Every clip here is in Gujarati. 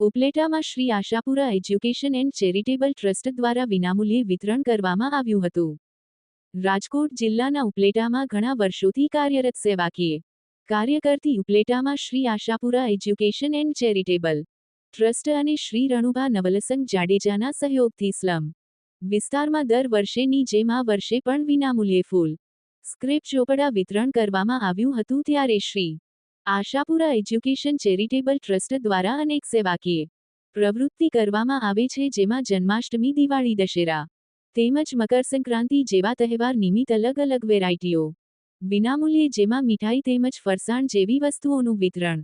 ઉપલેટામાં Shri Ashapura education and charitable trust દ્વારા વિનામૂલ્યે વિતરણ કરવામાં આવ્યું હતું. રાજકોટ જિલ્લાના ઉપલેટામાં ઘણા વર્ષોથી કાર્યરત સેવાકીય કાર્ય કરતી ઉપલેટામાં Shri Ashapura education and charitable trust અને શ્રી રણુભા નવલસંગ જાડેજાના સહયોગથી સ્લમ વિસ્તારમાં દર વર્ષેની જેમ આ વર્ષે પણ વિનામૂલ્યે ફૂલ સ્ક્રેપ ચોપડા વિતરણ કરવામાં આવ્યું હતું ત્યારે Shri Ashapura education charitable trust દ્વારા અનેક સેવાકીય પ્રવૃત્તિ કરવામાં આવે છે, જેમાં જન્માષ્ટમી, દિવાળી, દશેરા તેમજ મકરસંક્રાંતિ જેવા તહેવાર નિમિત્ત અલગ અલગ વેરાયટીઓ વિનામૂલ્યે, જેમાં મીઠાઈ તેમજ ફરસાણ જેવી વસ્તુઓનું વિતરણ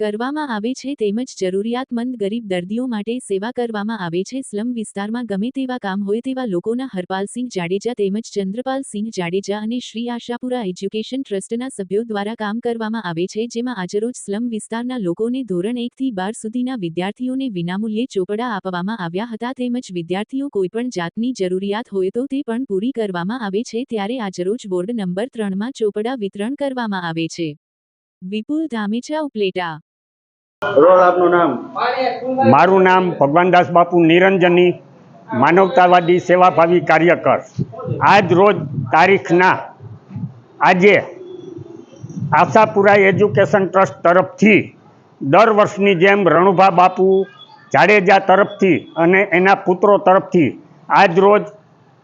કરવામાં આવે છે તેમજ જરૂરિયાતમંદ ગરીબ દર્દીઓ માટે સેવા કરવામાં આવે છે. સ્લમ વિસ્તારમાં ગમે તેવા કામ હોય તેવા લોકોના હરપાલસિંહ જાડેજા તેમજ ચંદ્રપાલસિંહ જાડેજા અને શ્રી આશાપુરા એજ્યુકેશન ટ્રસ્ટના સભ્યો દ્વારા કામ કરવામાં આવે છે, જેમાં આજરોજ સ્લમ વિસ્તારના લોકોને ધોરણ એકથી બાર સુધીના વિદ્યાર્થીઓને વિનામૂલ્યે ચોપડા આપવામાં આવ્યા હતા તેમજ વિદ્યાર્થીઓ કોઈપણ જાતની જરૂરિયાત હોય તો તે પણ પૂરી કરવામાં આવે છે. ત્યારે આજરોજ વોર્ડ નંબર ત્રણમાં ચોપડા વિતરણ કરવામાં આવે છે. વિપુલ ધામેચા ઉપલેટા મારું નામ ભગવાનદાસ બાપુ નિરંજની માનવતાવાદી સેવાભાવી કાર્યકર. આજ રોજ તારીખના આજે આશાપુરા એજ્યુકેશન ટ્રસ્ટ તરફથી દર વર્ષની જેમ રણુભા બાપુ જાડેજા તરફથી અને એના પુત્રો તરફથી આજ રોજ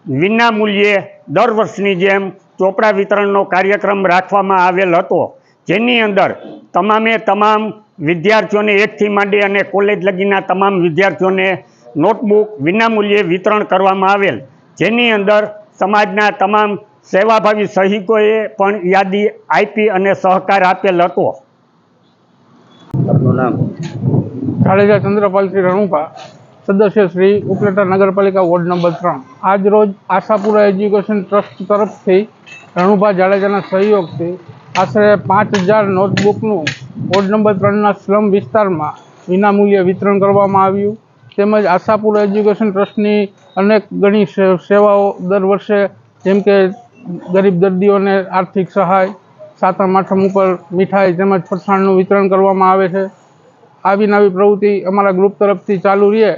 વિના મૂલ્યે દર વર્ષની જેમ ચોપડા વિતરણનો કાર્યક્રમ રાખવામાં આવેલ હતો. જેની અંદર તમામે તમામ વિદ્યાર્થીઓને એકથી માંડી અને કોલેજ લગીના તમામ વિદ્યાર્થીઓને નોટબુક વિનામૂલ્યે વિતરણ કરવામાં આવેલ. જેની અંદર સમાજના તમામ સેવાભાવી સહિકોએ પણ યાદી આપી અને સહકાર આપેલ હતો. આપનું નામ? જાડેજા ચંદ્રપાલસિંહ રણુપા સદસ્ય શ્રી ઉપલેટા નગરપાલિકા વોર્ડ નંબર ત્રણ. આજ રોજ આશાપુરા એજ્યુકેશન ટ્રસ્ટ તરફથી રણુભા જાડેજાના સહયોગથી આશરે પાંચ હજાર નોટબુકનું વોર્ડ નંબર ત્રણના સ્લમ વિસ્તારમાં વિનામૂલ્યે વિતરણ કરવામાં આવ્યું. તેમજ આશાપુરા એજ્યુકેશન ટ્રસ્ટની અનેક ઘણી સેવાઓ દર વર્ષે, જેમ કે ગરીબ દર્દીઓને આર્થિક સહાય, સાતમ, આઠમ ઉપર મીઠાઈ તેમજ ફરસાણનું વિતરણ કરવામાં આવે છે. આવી નવી પ્રવૃત્તિ અમારા ગ્રુપ તરફથી ચાલુ રહે.